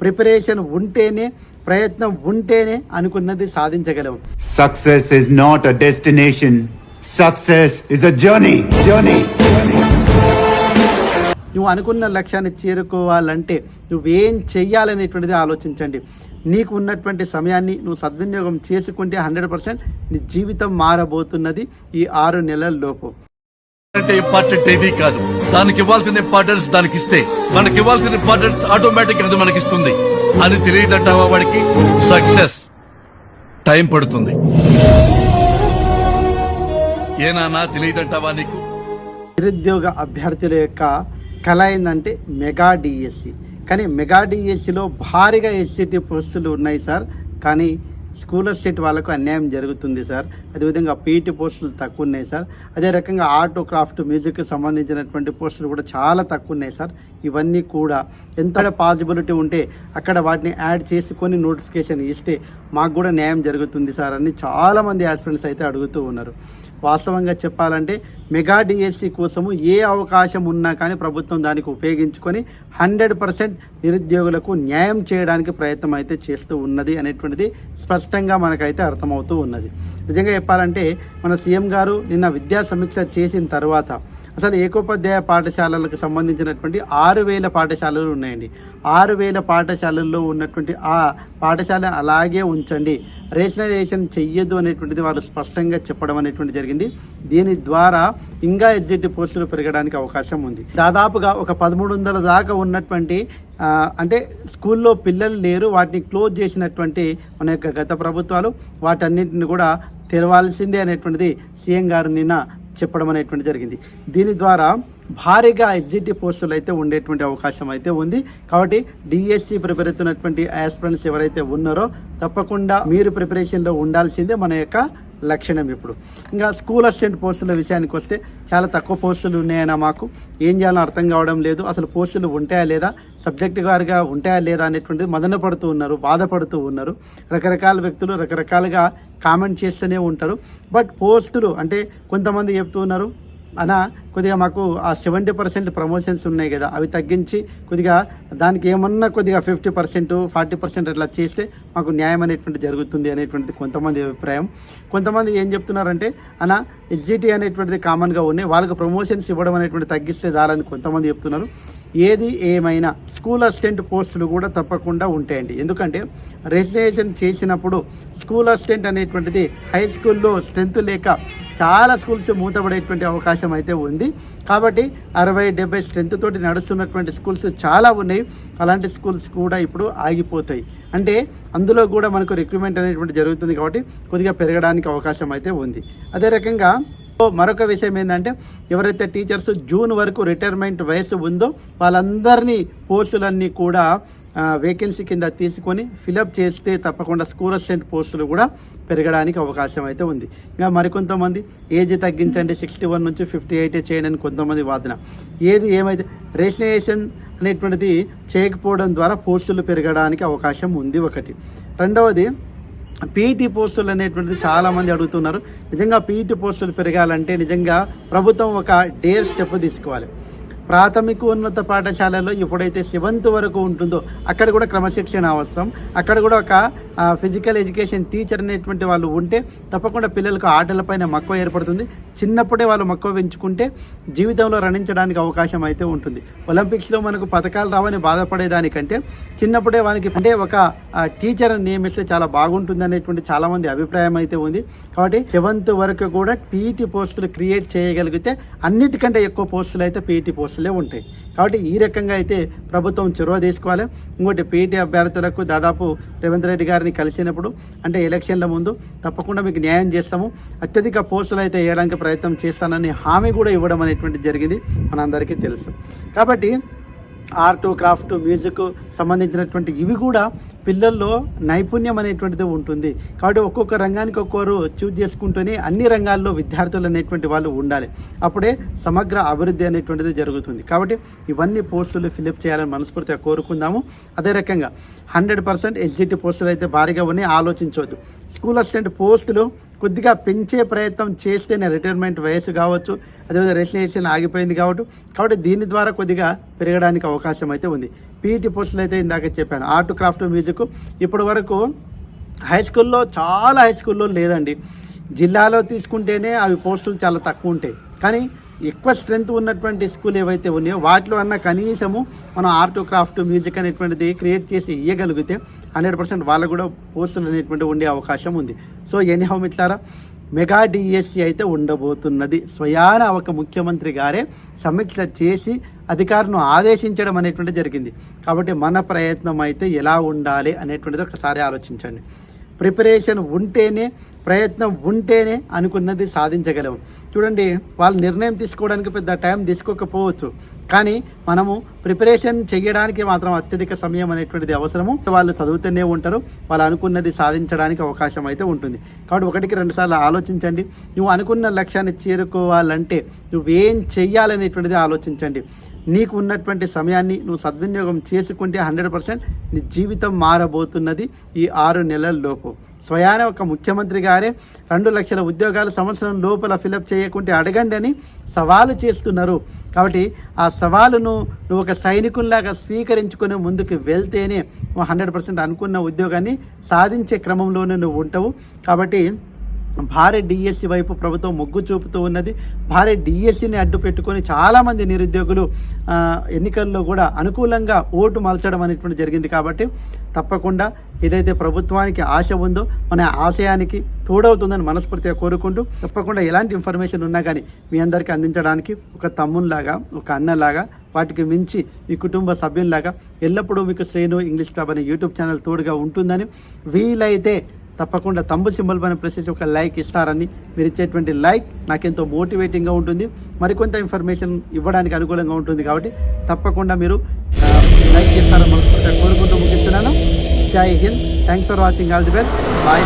Preparation ఉంటేనే ప్రయత్నం ఉంటేనే అనుకున్నది సాధించగలం Success is not a destination. Success is a journey. Journey. నువ్వు అనుకున్న లక్ష్యాన్ని చేరుకోవాలంటే నువ్వేం చెయ్యాలనేటువంటిది ఆలోచించండి నీకు ఉన్నటువంటి సమయాన్ని నువ్వు సద్వినియోగం చేసుకుంటే హండ్రెడ్ పర్సెంట్ నీ జీవితం మారబోతున్నది ఈ ఆరు నెలల లోపు అంటే ఇంపార్టెంట్ ఏది కాదు దానికి ఇవ్వాల్సిన ఇంపార్టెన్స్ దానికి ఇస్తే మనకి ఇవ్వాల్సిన ఇంపార్టెన్స్ ఆటోమేటిక్ అది మనకి ఇస్తుంది అని తెలియదంటావా వాడికి? సక్సెస్ టైం పడుతుంది. ఏనానా తెలియదంటావా నీకు? నిరుద్యోగ అభ్యర్థుల యొక్క కళ ఏంటంటే మెగా డిఎస్సి కానీ మెగా డిఎస్సిలో భారీగా ఎస్సీటీ పోస్టులు ఉన్నాయి సార్. కానీ స్కూల్ స్టేట్ వాళ్ళకు అన్యాయం జరుగుతుంది సార్. అదేవిధంగా పీఈటీ పోస్టులు తక్కువ ఉన్నాయి సార్. అదే రకంగా ఆర్ట్ క్రాఫ్ట్ మ్యూజిక్కి సంబంధించినటువంటి పోస్టులు కూడా చాలా తక్కువ ఉన్నాయి సార్. ఇవన్నీ కూడా ఎంత పాసిబిలిటీ ఉంటే అక్కడ వాటిని యాడ్ చేసుకొని నోటిఫికేషన్ ఇస్తే మాకు కూడా న్యాయం జరుగుతుంది సార్ అని చాలామంది ఆస్పిరెంట్స్ అయితే అడుగుతూ ఉన్నారు. వాస్తవంగా చెప్పాలంటే మెగా డిఎస్సి కోసము ఏ అవకాశం ఉన్నా కానీ ప్రభుత్వం దానికి ఉపయోగించుకొని హండ్రెడ్ పర్సెంట్ నిరుద్యోగులకు న్యాయం చేయడానికి ప్రయత్నం అయితే చేస్తూ ఉన్నది అనేటువంటిది స్పష్టంగా మనకైతే అర్థమవుతూ ఉన్నది. నిజంగా చెప్పాలంటే మన సీఎం గారు నిన్న విద్యా సమీక్ష చేసిన తర్వాత అసలు ఏకోపాధ్యాయ పాఠశాలలకు సంబంధించినటువంటి ఆరు వేల పాఠశాలలు ఉన్నాయండి. ఆరు వేల పాఠశాలల్లో ఉన్నటువంటి ఆ పాఠశాల అలాగే ఉంచండి. రేషనలైజేషన్ చెయ్యొద్దు అనేటువంటిది వాళ్ళు స్పష్టంగా చెప్పడం అనేటువంటి జరిగింది. దీని ద్వారా ఇంకా ఎస్జిటి పోస్టులు పెరగడానికి అవకాశం ఉంది. దాదాపుగా ఒక పదమూడు వందల దాకా ఉన్నటువంటి అంటే స్కూల్లో పిల్లలు లేరు. వాటిని క్లోజ్ చేసినటువంటి మన యొక్క గత ప్రభుత్వాలు వాటన్నిటిని కూడా తెరవాల్సిందే అనేటువంటిది సీఎం గారు నిన్న చెప్పడం అనేటువంటి జరిగింది. దీని ద్వారా భారీగా ఎస్జిటి పోస్టులు అయితే ఉండేటువంటి అవకాశం అయితే ఉంది. కాబట్టి డిఎస్సి ప్రిపేర్ అవుతున్నటువంటి ఆస్పిరెంట్స్ ఎవరైతే ఉన్నారో తప్పకుండా మీరు ప్రిపరేషన్లో ఉండాల్సిందే మన యొక్క లక్షణం ఇప్పుడు. ఇంకా స్కూల్ అసిస్టెంట్ పోస్టుల విషయానికి వస్తే చాలా తక్కువ పోస్టులు ఉన్నాయన్న మాకు. ఏం చేయాలో అర్థం కావడం లేదు. అసలు పోస్టులు ఉంటాయా లేదా? సబ్జెక్ట్ గారిగా ఉంటాయా లేదా అనేటువంటిది మదన పడుతూ ఉన్నారు బాధపడుతూ ఉన్నారు. రకరకాల వ్యక్తులు రకరకాలుగా కామెంట్ చేస్తూనే ఉంటారు. బట్ పోస్టులు అంటే కొంతమంది చెప్తూ ఉన్నారు అనా కొద్దిగా మాకు ఆ సెవెంటీ పర్సెంట్ ప్రమోషన్స్ ఉన్నాయి కదా అవి తగ్గించి కొద్దిగా దానికి ఏమన్నా కొద్దిగా ఫిఫ్టీ పర్సెంట్ ఫార్టీ పర్సెంట్ అట్లా చేస్తే మాకు న్యాయం అనేటువంటి జరుగుతుంది అనేటువంటిది కొంతమంది అభిప్రాయం. కొంతమంది ఏం చెప్తున్నారంటే అనా ఎస్జిటి అనేటువంటిది కామన్గా ఉన్నాయి వాళ్ళకి ప్రమోషన్స్ ఇవ్వడం అనేటువంటి తగ్గిస్తే చాలని కొంతమంది చెప్తున్నారు. ఏది ఏమైనా స్కూల్ అసిస్టెంట్ పోస్టులు కూడా తప్పకుండా ఉంటాయండి. ఎందుకంటే రిజిస్ట్రేషన్ చేసినప్పుడు స్కూల్ అసిస్టెంట్ అనేటువంటిది హై స్కూల్లో స్ట్రెంత్ లేక చాలా స్కూల్స్ మూతపడేటువంటి అవకాశం అయితే ఉంది. కాబట్టి అరవై డెబ్బై స్ట్రెంత్ తోటి నడుస్తున్నటువంటి స్కూల్స్ చాలా ఉన్నాయి. అలాంటి స్కూల్స్ కూడా ఇప్పుడు ఆగిపోతాయి. అంటే అందులో కూడా మనకు రిక్రూట్మెంట్ అనేటువంటి జరుగుతుంది కాబట్టి కొద్దిగా పెరగడానికి అవకాశం అయితే ఉంది. అదే రకంగా మరొక విషయం ఏంటంటే ఎవరైతే టీచర్స్ జూన్ వరకు రిటైర్మెంట్ వయసు ఉందో వాళ్ళందరినీ పోస్టులన్నీ కూడా వేకెన్సీ కింద తీసుకొని ఫిలప్ చేస్తే తప్పకుండా స్కూల్ అసిస్టెంట్ పోస్టులు కూడా పెరగడానికి అవకాశం అయితే ఉంది. ఇంకా మరికొంతమంది ఏజ్ తగ్గించండి సిక్స్టీ వన్ నుంచి ఫిఫ్టీ ఎయిట్ చేయండి అని కొంతమంది వాదన. ఏది ఏమైతే రేషనైజేషన్ అనేటువంటిది చేయకపోవడం ద్వారా పోస్టులు పెరగడానికి అవకాశం ఉంది ఒకటి. రెండవది పీఈటీ పోస్టులు అనేటువంటిది చాలామంది అడుగుతున్నారు. నిజంగా పీఈటీ పోస్టులు పెరగాలంటే నిజంగా ప్రభుత్వం ఒక డేర్ స్టెప్ తీసుకోవాలి. ప్రాథమిక ఉన్నత పాఠశాలలో ఎప్పుడైతే సెవెంత్ వరకు ఉంటుందో అక్కడ కూడా క్రమశిక్షణ అవసరం. అక్కడ కూడా ఒక ఫిజికల్ ఎడ్యుకేషన్ టీచర్ అనేటువంటి వాళ్ళు ఉంటే తప్పకుండా పిల్లలకు ఆటలపైన మక్కువ ఏర్పడుతుంది. చిన్నప్పుడే వాళ్ళు మక్కువ పెంచుకుంటే జీవితంలో రణించడానికి అవకాశం అయితే ఉంటుంది. ఒలింపిక్స్లో మనకు పథకాలు రావని బాధపడేదానికంటే చిన్నప్పుడే వాళ్ళకి అంటే ఒక టీచర్ నియమిస్తే చాలా బాగుంటుంది అనేటువంటి చాలామంది అభిప్రాయం అయితే ఉంది. కాబట్టి సెవెంత్ వరకు కూడా పీఈటీ పోస్టులు క్రియేట్ చేయగలిగితే అన్నిటికంటే ఎక్కువ పోస్టులు అయితే పీఈటీ పోస్టులు ఉంటాయి. కాబట్టి ఈ రకంగా అయితే ప్రభుత్వం చొరవ తీసుకోవాలి. ఇంకోటి పీటీ అభ్యర్థులకు దాదాపు రేవంత్ రెడ్డి గారిని కలిసినప్పుడు అంటే ఎలక్షన్ల ముందు తప్పకుండా మీకు న్యాయం చేస్తాము. అత్యధిక పోస్టులు అయితే వేయడానికి ప్రయత్నం చేస్తానని హామీ కూడా ఇవ్వడం అనేటువంటిది జరిగింది మనందరికీ తెలుసు. కాబట్టి ఆర్ట్ క్రాఫ్ట్ మ్యూజిక్ సంబంధించినటువంటి ఇవి కూడా పిల్లల్లో నైపుణ్యం అనేటువంటిది ఉంటుంది. కాబట్టి ఒక్కొక్క రంగానికి ఒక్కొక్కరు చూజ్ చేసుకుంటూనే అన్ని రంగాల్లో విద్యార్థులు అనేటువంటి వాళ్ళు ఉండాలి. అప్పుడే సమగ్ర అభివృద్ధి అనేటువంటిది జరుగుతుంది. కాబట్టి ఇవన్నీ పోస్టులు ఫిలప్ చేయాలని మనస్ఫూర్తిగా కోరుకుందాము. అదే రకంగా హండ్రెడ్ పర్సెంట్ ఎస్జిటి పోస్టులు అయితే భారీగా ఉన్నాయి. ఆలోచించవద్దు. స్కూల్ అసిస్టెంట్ పోస్టులు కొద్దిగా పెంచే ప్రయత్నం చేస్తేనే రిటైర్మెంట్ వయసు కావచ్చు అదేవిధంగా రెసిగ్నేషన్ ఆగిపోయింది కాబట్టి కాబట్టి దీని ద్వారా కొద్దిగా పెరగడానికి అవకాశం అయితే ఉంది. పీఈటీ పోస్టులు అయితే ఇందాక చెప్పాను. ఆర్ట్ క్రాఫ్ట్ మ్యూజిక్ ఇప్పటి వరకు హై స్కూల్లో చాలా హై స్కూల్లో లేదండి. జిల్లాలో తీసుకుంటేనే అవి పోస్టులు చాలా తక్కువ ఉంటాయి. కానీ ఎక్కువ స్ట్రెంత్ ఉన్నటువంటి స్కూల్ ఏవైతే ఉన్నాయో వాటిలో అన్న కనీసము మనం ఆర్ట్ క్రాఫ్ట్ మ్యూజిక్ అనేటువంటిది క్రియేట్ చేసి ఇవ్వగలిగితే హండ్రెడ్ పర్సెంట్ వాళ్ళకు కూడా పోస్టులు అనేటువంటి ఉండే అవకాశం ఉంది. సో ఎనీహౌ మిట్లారా మెగా డిఎస్సి అయితే ఉండబోతున్నది. స్వయాన ఒక ముఖ్యమంత్రి గారే సమీక్ష చేసి అధికారులను ఆదేశించడం అనేటువంటి జరిగింది. కాబట్టి మన ప్రయత్నం అయితే ఎలా ఉండాలి అనేటువంటిది ఒకసారి ఆలోచించండి. ప్రిపరేషన్ ఉంటేనే ప్రయత్నం ఉంటేనే అనుకున్నది సాధించగలం చూడండి వాళ్ళు నిర్ణయం తీసుకోవడానికి పెద్ద టైం తీసుకోకపోవచ్చు. కానీ మనము ప్రిపరేషన్ చేయడానికి మాత్రం అత్యధిక సమయం అనేటువంటిది అవసరము. వాళ్ళు చదువుతూనే ఉంటారు. వాళ్ళు అనుకున్నది సాధించడానికి అవకాశం అయితే ఉంటుంది. కాబట్టి ఒకటికి రెండు సార్లు ఆలోచించండి. నువ్వు అనుకున్న లక్ష్యాన్ని చేరుకోవాలంటే నువ్వేం చెయ్యాలనేటువంటిది ఆలోచించండి. నీకు ఉన్నటువంటి సమయాన్ని నువ్వు సద్వినియోగం చేసుకుంటే హండ్రెడ్ పర్సెంట్ నీ జీవితం మారబోతున్నది ఈ ఆరు నెలల లోపు. స్వయాన ఒక ముఖ్యమంత్రి గారే రెండు లక్షల ఉద్యోగాలు సంవత్సరం లోపల ఫిలప్ చేయకుంటే అడగండి అని సవాలు చేస్తున్నారు. కాబట్టి ఆ సవాలును నువ్వు ఒక సైనికుల్లాగా స్వీకరించుకొని ముందుకు వెళ్తేనే నువ్వు హండ్రెడ్ పర్సెంట్ అనుకున్న ఉద్యోగాన్ని సాధించే క్రమంలోనే నువ్వు ఉంటావు. కాబట్టి భారీ డిఎస్సి వైపు ప్రభుత్వం మొగ్గు చూపుతూ ఉన్నది. భారీ డిఎస్సిని అడ్డు పెట్టుకొని చాలామంది నిరుద్యోగులు ఎన్నికల్లో కూడా అనుకూలంగా ఓటు మలచడం అనేటువంటి జరిగింది కాబట్టి తప్పకుండా ఏదైతే ప్రభుత్వానికి ఆశ ఉందో మన ఆశయానికి తోడవుతుందని మనస్ఫూర్తిగా కోరుకుంటూ తప్పకుండా ఎలాంటి ఇన్ఫర్మేషన్ ఉన్నా కానీ మీ అందరికీ అందించడానికి ఒక తమ్మునిలాగా ఒక అన్నలాగా వాటికి మించి మీ కుటుంబ సభ్యుల్లాగా ఎల్లప్పుడూ మీకు శ్రేణు ఇంగ్లీష్ క్లబ్ అనే యూట్యూబ్ ఛానల్ తోడుగా ఉంటుందని వీలైతే తప్పకుండా తంబు సింబల్ పైన ప్రెస్ చేసి ఒక లైక్ ఇస్తారని మీరు ఇచ్చేటువంటి లైక్ నాకెంతో మోటివేటింగ్గా ఉంటుంది. మరికొంత ఇన్ఫర్మేషన్ ఇవ్వడానికి అనుకూలంగా ఉంటుంది కాబట్టి తప్పకుండా మీరు లైక్ చేస్తారని మనస్ఫూర్తిగా కోరుకుంటూ ముగిస్తున్నాను. జై Hind. Thanks for watching all the best bye